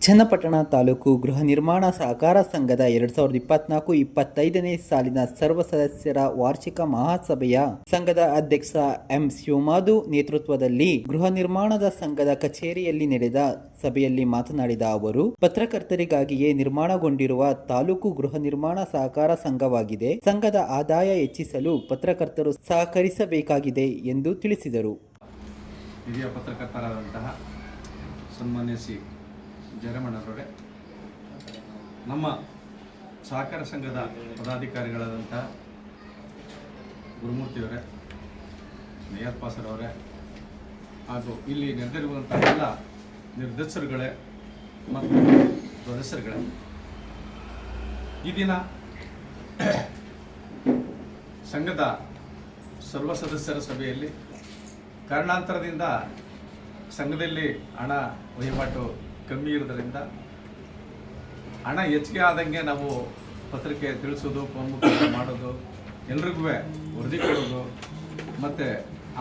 ಚನ್ನಪಟ್ಟಣ ತಾಲೂಕು ಗೃಹ ನಿರ್ಮಾಣ ಸಹಕಾರ ಸಂಘದ ಎರಡ್ ಸಾವಿರದ ಇಪ್ಪತ್ನಾಲ್ಕು ಇಪ್ಪತ್ತೈದನೇ ಸಾಲಿನ ಸರ್ವ ಸದಸ್ಯರ ವಾರ್ಷಿಕ ಮಹಾಸಭೆಯ ಸಂಘದ ಅಧ್ಯಕ್ಷ ಎಂ ಶಿವಮಾಧು ನೇತೃತ್ವದಲ್ಲಿ ಗೃಹ ನಿರ್ಮಾಣದ ಸಂಘದ ಕಚೇರಿಯಲ್ಲಿ ನಡೆದ ಸಭೆಯಲ್ಲಿ ಮಾತನಾಡಿದ ಅವರು, ಪತ್ರಕರ್ತರಿಗಾಗಿಯೇ ನಿರ್ಮಾಣಗೊಂಡಿರುವ ತಾಲೂಕು ಗೃಹ ನಿರ್ಮಾಣ ಸಹಕಾರ ಸಂಘವಾಗಿದೆ. ಸಂಘದ ಆದಾಯ ಹೆಚ್ಚಿಸಲು ಪತ್ರಕರ್ತರು ಸಹಕರಿಸಬೇಕಾಗಿದೆ ಎಂದು ತಿಳಿಸಿದರು. ಜಯರಮಣ್ಣರವರೇ ನಮ್ಮ ಸಹಕಾರ ಸಂಘದ ಪದಾಧಿಕಾರಿಗಳಾದಂಥ ಗುರುಮೂರ್ತಿಯವರೇ ನೇಯರ್ ಪಾಸರವರೇ ಹಾಗೂ ಇಲ್ಲಿ ನೆರೆದಿರುವಂತಹ ಎಲ್ಲ ನಿರ್ದೇಶರುಗಳೇ ಮತ್ತು ಸದಸ್ಯರುಗಳೇ. ಈ ದಿನ ಸಂಘದ ಸರ್ವ ಸದಸ್ಯರ ಸಭೆಯಲ್ಲಿ ಕಾರಣಾಂತರದಿಂದ ಸಂಘದಲ್ಲಿ ಹಣ ವಹಿವಾಟು ಕಮ್ಮಿ ಇರೋದ್ರಿಂದ ಹಣ ಹೆಚ್ಚಿಗೆ ಆದಂಗೆ ನಾವು ಪತ್ರಿಕೆ ತಿಳಿಸೋದು ಫೋನ್ ಮಾಡೋದು, ಎಲ್ರಿಗೂ ವರದಿ ಕೊಡೋದು, ಮತ್ತು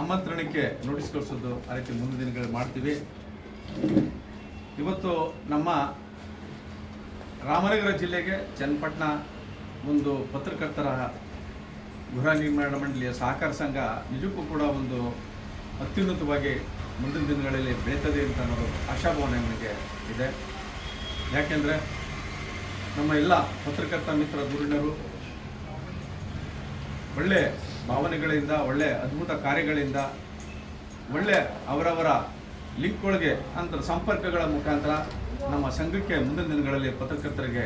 ಆಮಂತ್ರಣಕ್ಕೆ ನೋಟಿಸ್ ಕಳಿಸೋದು ಆ ರೀತಿ ಮುಂದಿನ ದಿನಗಳು ಮಾಡ್ತೀವಿ. ಇವತ್ತು ನಮ್ಮ ರಾಮನಗರ ಜಿಲ್ಲೆಗೆ ಚನ್ನಪಟ್ಟಣ ಒಂದು ಪತ್ರಕರ್ತರ ಗೃಹ ನಿರ್ಮಾಣ ಮಂಡಳಿಯ ಸಹಕಾರ ಸಂಘ, ನಿಜಕ್ಕೂ ಕೂಡ ಒಂದು ಅತ್ಯುನ್ನತವಾಗಿ ಮುಂದಿನ ದಿನಗಳಲ್ಲಿ ಬೆಳೀತದೆ ಅಂತ ಅನ್ನೋದು ಆಶಾಭಾವನೆ ನನಗೆ ಇದೆ. ಯಾಕೆಂದರೆ ನಮ್ಮ ಎಲ್ಲ ಪತ್ರಕರ್ತ ಮಿತ್ರ ಧುರೀಣರು ಒಳ್ಳೆ ಭಾವನೆಗಳಿಂದ, ಒಳ್ಳೆ ಅದ್ಭುತ ಕಾರ್ಯಗಳಿಂದ, ಒಳ್ಳೆ ಅವರವರ ಲಿಂಕ್ ಒಳಗೆ ಅಂತರ ಸಂಪರ್ಕಗಳ ಮುಖಾಂತರ ನಮ್ಮ ಸಂಘಕ್ಕೆ ಮುಂದಿನ ದಿನಗಳಲ್ಲಿ ಪತ್ರಕರ್ತರಿಗೆ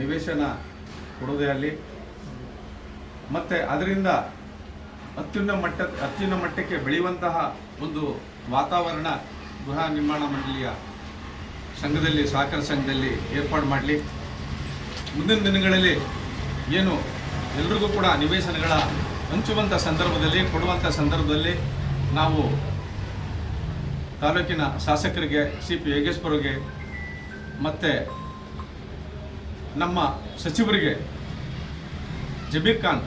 ನಿವೇಶನ ಕೊಡೋದೇ ಅಲ್ಲಿ. ಮತ್ತು ಅದರಿಂದ ಅತ್ಯುನ್ನ ಮಟ್ಟ, ಅತ್ಯುನ್ನ ಮಟ್ಟಕ್ಕೆ ಬೆಳೆಯುವಂತಹ ಒಂದು ವಾತಾವರಣ ಗೃಹ ನಿರ್ಮಾಣ ಮಂಡಳಿಯ ಸಂಘದಲ್ಲಿ, ಸಹಕಾರ ಸಂಘದಲ್ಲಿ ಏರ್ಪಾಡು ಮಾಡಲಿ. ಮುಂದಿನ ದಿನಗಳಲ್ಲಿ ಏನು ಎಲ್ರಿಗೂ ಕೂಡ ನಿವೇಶನಗಳ ಹಂಚುವಂಥ ಸಂದರ್ಭದಲ್ಲಿ ಕೊಡುವಂಥ ಸಂದರ್ಭದಲ್ಲಿ ನಾವು ತಾಲೂಕಿನ ಶಾಸಕರಿಗೆ ಸಿ ಪಿ ಯೋಗೇಶ್ವರಿಗೆ ಮತ್ತು ನಮ್ಮ ಸಚಿವರಿಗೆ ಜಬೀರ್ ಖಾನ್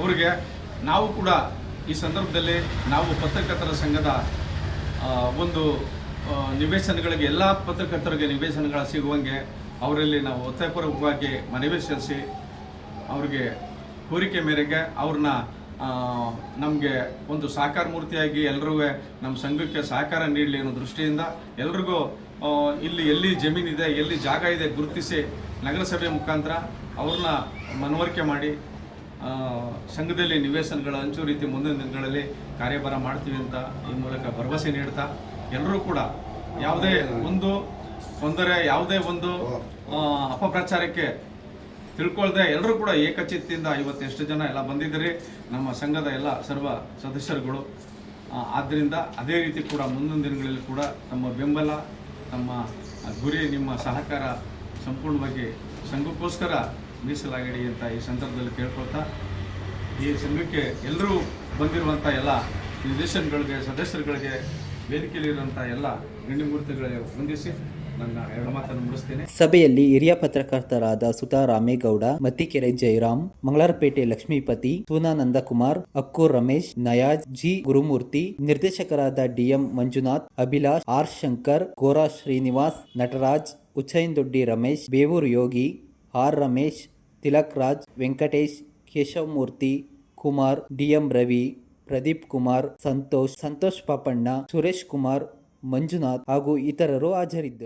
ಅವರಿಗೆ ನಾವು ಕೂಡ ಈ ಸಂದರ್ಭದಲ್ಲಿ ನಾವು ಪತ್ರಕರ್ತರ ಸಂಘದ ಒಂದು ನಿವೇಶನಗಳಿಗೆ, ಎಲ್ಲ ಪತ್ರಕರ್ತರಿಗೆ ನಿವೇಶನಗಳು ಸಿಗುವಂಗೆ ಅವರಲ್ಲಿ ನಾವು ಒತ್ತಾಯಪೂರ್ವಕವಾಗಿ ಮನವಿ ಸಲ್ಲಿಸಿ ಅವ್ರಿಗೆ ಕೋರಿಕೆ ಮೇರೆಗೆ ಅವ್ರನ್ನ ನಮಗೆ ಒಂದು ಸಾಕಾರ ಮೂರ್ತಿಯಾಗಿ ಎಲ್ರಿಗೂ ನಮ್ಮ ಸಂಘಕ್ಕೆ ಸಹಕಾರ ನೀಡಲಿ ಅನ್ನೋ ದೃಷ್ಟಿಯಿಂದ ಎಲ್ರಿಗೂ ಇಲ್ಲಿ ಎಲ್ಲಿ ಜಮೀನಿದೆ, ಎಲ್ಲಿ ಜಾಗ ಇದೆ ಗುರುತಿಸಿ ನಗರಸಭೆ ಮುಖಾಂತರ ಅವ್ರನ್ನ ಮನವರಿಕೆ ಮಾಡಿ ಸಂಘದಲ್ಲಿ ನಿವೇಶನಗಳ ಹಂಚು ರೀತಿ ಮುಂದಿನ ದಿನಗಳಲ್ಲಿ ಕಾರ್ಯಭಾರ ಮಾಡ್ತೀವಿ ಅಂತ ಈ ಮೂಲಕ ಭರವಸೆ ನೀಡ್ತಾ ಎಲ್ಲರೂ ಕೂಡ ಯಾವುದೇ ಒಂದು ತೊಂದರೆ, ಯಾವುದೇ ಒಂದು ಅಪಪ್ರಚಾರಕ್ಕೆ ತಿಳ್ಕೊಳ್ದೆ ಎಲ್ಲರೂ ಕೂಡ ಏಕಚಿತ್ತಿಂದ ಇವತ್ತು ಎಷ್ಟು ಜನ ಎಲ್ಲ ಬಂದಿದ್ದೀರಿ, ನಮ್ಮ ಸಂಘದ ಎಲ್ಲ ಸರ್ವ ಸದಸ್ಯರುಗಳು. ಆದ್ದರಿಂದ ಅದೇ ರೀತಿ ಕೂಡ ಮುಂದಿನ ದಿನಗಳಲ್ಲಿ ಕೂಡ ನಮ್ಮ ಬೆಂಬಲ, ನಮ್ಮ ಗುರಿ, ನಿಮ್ಮ ಸಹಕಾರ ಸಂಪೂರ್ಣವಾಗಿ ಸಂಘಕ್ಕೋಸ್ಕರ ಮೀಸಲಾಗಡಿ ಅಂತ ಈ ಸಂದರ್ಭದಲ್ಲಿ ಕೇಳ್ಕೊಳ್ತಾ ಈ ಸಂಘಕ್ಕೆ ಎಲ್ಲರೂ ಬಂದಿರುವಂಥ ಎಲ್ಲ ನಿರ್ದೇಶನಗಳಿಗೆ, ಸದಸ್ಯರುಗಳಿಗೆ ವೇದಿಕೆಯಲ್ಲಿರುವಂಥ ಎಲ್ಲ ಗಣ್ಯಮೂರ್ತಿಗಳಿಗೆ ವಂದಿಸಿ ಸಭೆಯಲ್ಲಿ ಹಿರಿಯ ಪತ್ರಕರ್ತರಾದ ಸುಧಾ ರಾಮೇಗೌಡ ಮತ್ತಿಕೆರೆ ಜಯರಾಮ್ ಮಂಗಳಾರಪೇಟೆ ಲಕ್ಷ್ಮೀಪತಿ, ಸೂನಾನಂದ ಕುಮಾರ್ ಅಕ್ಕು ರಮೇಶ್, ನಯಾಜ್, ಜಿ ಗುರುಮೂರ್ತಿ, ನಿರ್ದೇಶಕರಾದ DM Manjunath, Abhilash, R Shankar, Gora Srinivas, Nataraj Uchchain Doddi Ramesh, Bevur Yogi, R Ramesh Tilak Raj, Venkatesh, Keshavamurthy, Kumar DM Ravi, Pradeep Kumar, Santosh Santosh Papanna, Suresh Kumar, Manjunath ಹಾಗೂ ಇತರರು ಹಾಜರಿದ್ದರು.